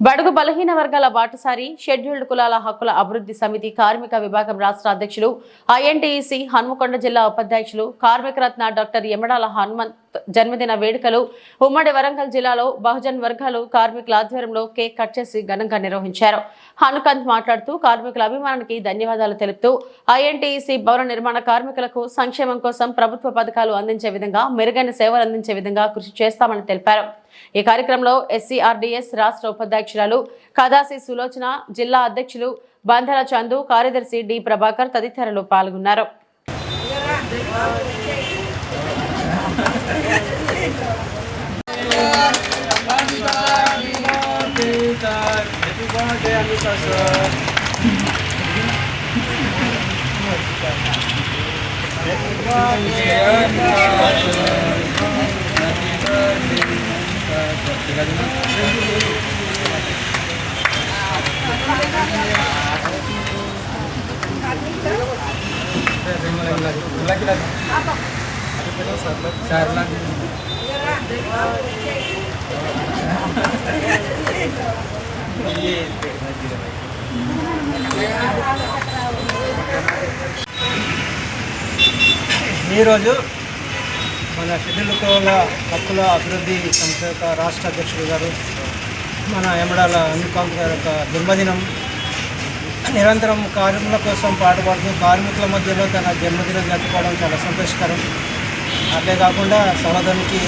బడుగు బలహీన వర్గాల బాటసారి షెడ్యూల్డ్ కులాల హక్కుల అభివృద్ధి సమితి కార్మిక విభాగం రాష్ట్ర అధ్యక్షులు ఐఎన్టీఈసీ హన్మకొండ జిల్లా ఉపాధ్యక్షులు కార్మిక రత్న డాక్టర్ యమడాల హనుమంత్ జన్మదిన వేడుకలు ఉమ్మడి వరంగల్ జిల్లాలో బహుజన్ వర్గాలు కార్మికుల ఆధ్వర్యంలో కేక్ కట్ చేసి ఘనంగా నిర్వహించారు. హనుకంత్ మాట్లాడుతూ కార్మికుల అభిమానానికి ధన్యవాదాలు తెలుపుతూ ఐఎన్టీఈసీ భవన నిర్మాణ కార్మికులకు సంక్షేమం కోసం ప్రభుత్వ పథకాలు అందించే విధంగా మెరుగైన సేవలు అందించే విధంగా కృషి చేస్తామని తెలిపారు. ఈ కార్యక్రమంలో ఎస్సీఆర్డీఎస్ రాష్ట్ర ఉపాధ్యక్షురాలు కదాసి సులోచన జిల్లా అధ్యక్షులు బంధల చందు కార్యదర్శి డి ప్రభాకర్ తదితరులు పాల్గొన్నారు. Terima kasih. lagi ఈరోజు మన షెడ్యూల్ కులాల హక్కుల అభివృద్ధి సంస్థ యొక్క రాష్ట్ర అధ్యక్షుడు గారు మన యమడాల అనుకాంత్ గారి యొక్క జన్మదినం నిరంతరం కార్మికుల కోసం పాటుపడుతూ కార్మికుల మధ్యలో తన జన్మదినం జరుపుకోవడం చాలా సంతోషకరం. అంతేకాకుండా సహోదరునికి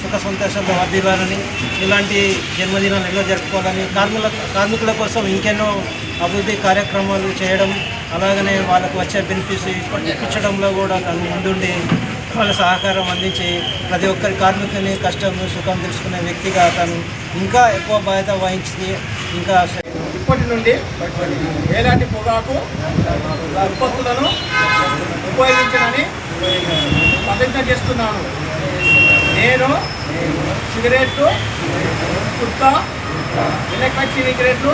సుఖ సంతోషాలు వర్ధిల్లాలని ఇలాంటి జన్మదినాలు ఎలా జరుపుకోవాలని కార్మికుల కార్మికుల కోసం ఇంకెన్నో అభివృద్ధి కార్యక్రమాలు చేయడం అలాగనే వాళ్ళకు వచ్చే బెనిఫిట్స్ ఇప్పించడంలో కూడా తను ముందుండి వాళ్ళ సహకారం అందించి ప్రతి ఒక్కరి కార్మికుని కష్టం సుఖం తెలుసుకునే వ్యక్తిగా తను ఇంకా ఎక్కువ బాధ్యత వహించి ఇంకా ఇప్పటి నుండి ఎలాంటి పొగాకు ఉత్పత్తులను ఉపయోగించనని ప్రతిజ్ఞ చేస్తున్నాను. నేను సిగరెట్లు కుర్తా ఎలక్ట్రిక్ సిగరెట్లు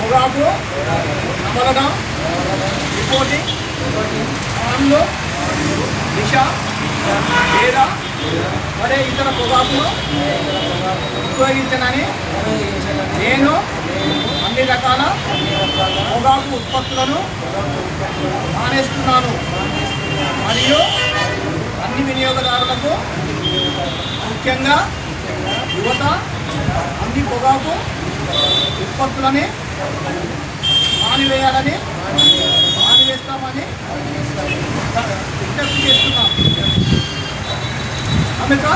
పొగాకు అమలడం రిపోర్టింగ్ ఆన్లు దిశ లేదా మరే ఇతర పొగాకును ఉపయోగించనని నేను అన్ని రకాల పొగాకు ఉత్పత్తులను మానేస్తున్నాను. మరియు అన్ని వినియోగదారులకు ముఖ్యంగా యువత అన్ని పొగాకు ఉత్పత్తులని మానివేయాలని మానివేస్తామని విజ్ఞప్తి చేస్తున్నాం. అమెరికా